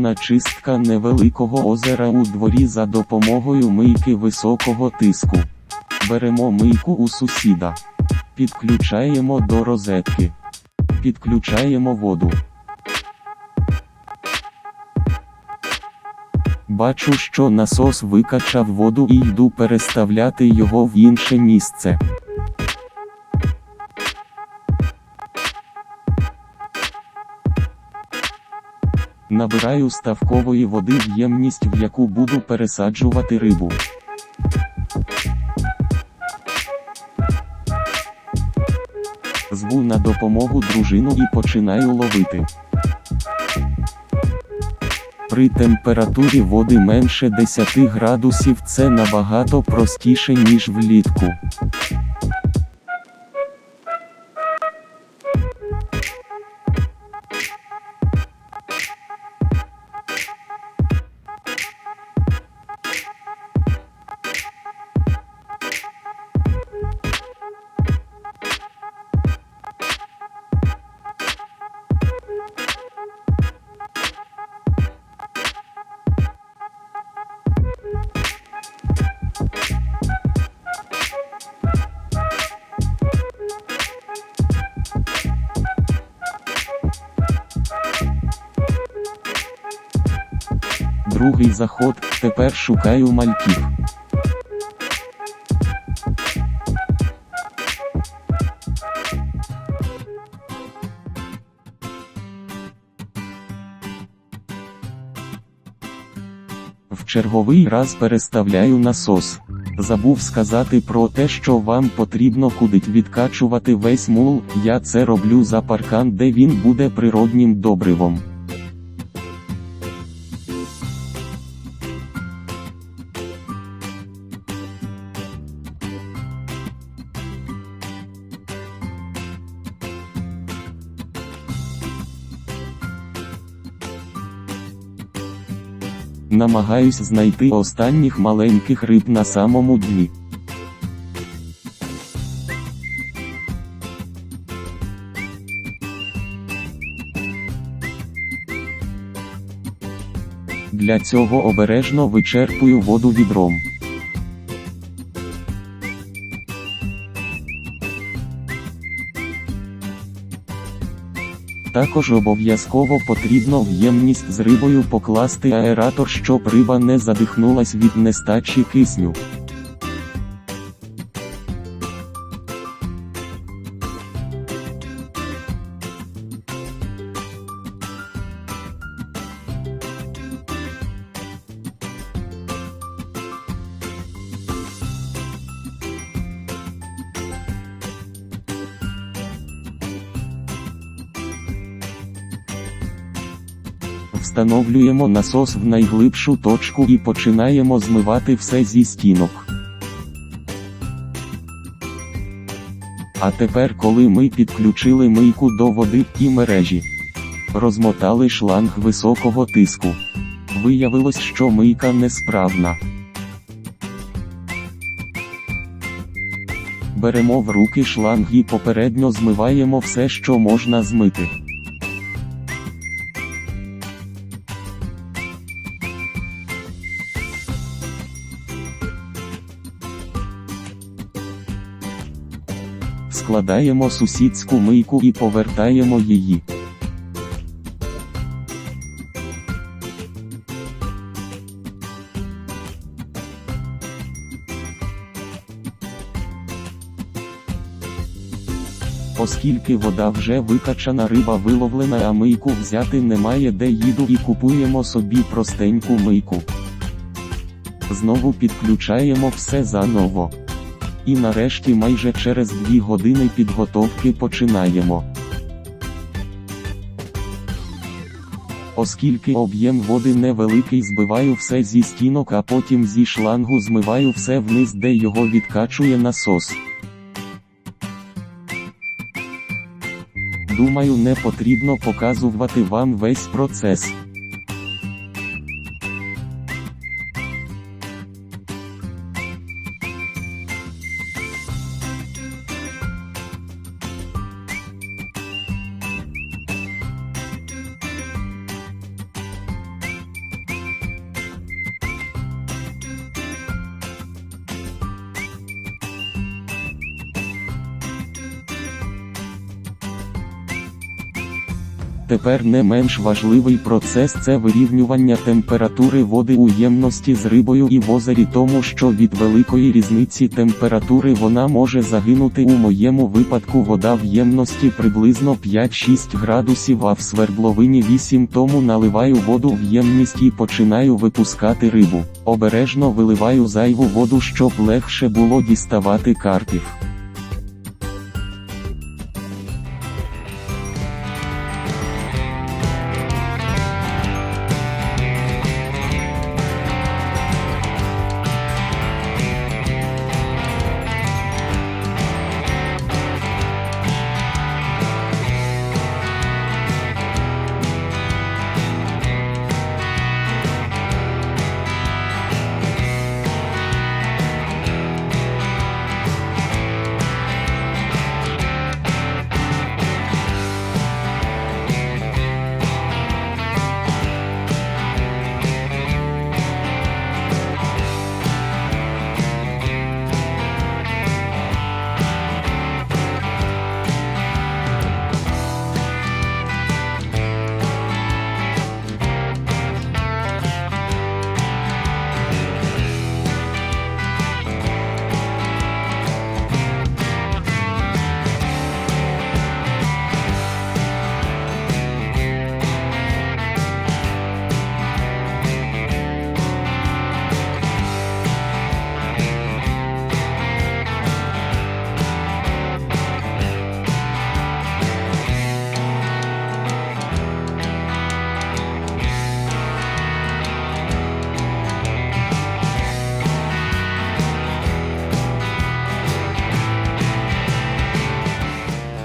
ефективна чистка невеликого озера у дворі за допомогою мийки високого тиску. Беремо мийку у сусіда. Підключаємо до розетки. Підключаємо воду. Бачу, що насос викачав воду і йду переставляти його в інше місце. Набираю ставкової води в ємність, в яку буду пересаджувати рибу. Зву на допомогу дружину і починаю ловити. При температурі води менше 10 градусів це набагато простіше, ніж влітку. Другий заход, тепер шукаю мальків. В черговий раз переставляю насос. Забув сказати про те, що вам потрібно кудить відкачувати весь мул, я це роблю за паркан, де він буде природнім добривом. Намагаюсь знайти останніх маленьких риб на самому дні. Для цього обережно вичерпую воду відром. Також обов'язково потрібно в ємність з рибою покласти аератор, щоб риба не задихнулась від нестачі кисню. Встановлюємо насос в найглибшу точку і починаємо змивати все зі стінок. А тепер, коли ми підключили мийку до води і мережі, розмотали шланг високого тиску. Виявилось, що мийка несправна. Беремо в руки шланг і попередньо змиваємо все, що можна змити. Складаємо сусідську мийку і повертаємо її. Оскільки вода вже викачана, риба виловлена, а мийку взяти немає де їду і купуємо собі простеньку мийку. Знову підключаємо все заново. І нарешті майже через 2 години підготовки починаємо. Оскільки об'єм води невеликий, збиваю все зі стінок, а потім зі шлангу змиваю все вниз, де його відкачує насос. Думаю, не потрібно показувати вам весь процес. Тепер не менш важливий процес це вирівнювання температури води у ємності з рибою і в озері, тому що від великої різниці температури вона може загинути. У моєму випадку вода в ємності приблизно 5-6 градусів, а в свердловині 8 тому наливаю воду в ємність і починаю випускати рибу. Обережно виливаю зайву воду, щоб легше було діставати карпів.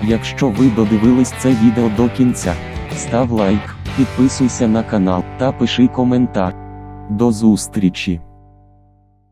Якщо ви додивились це відео до кінця, став лайк, підписуйся на канал та пиши коментар. До зустрічі!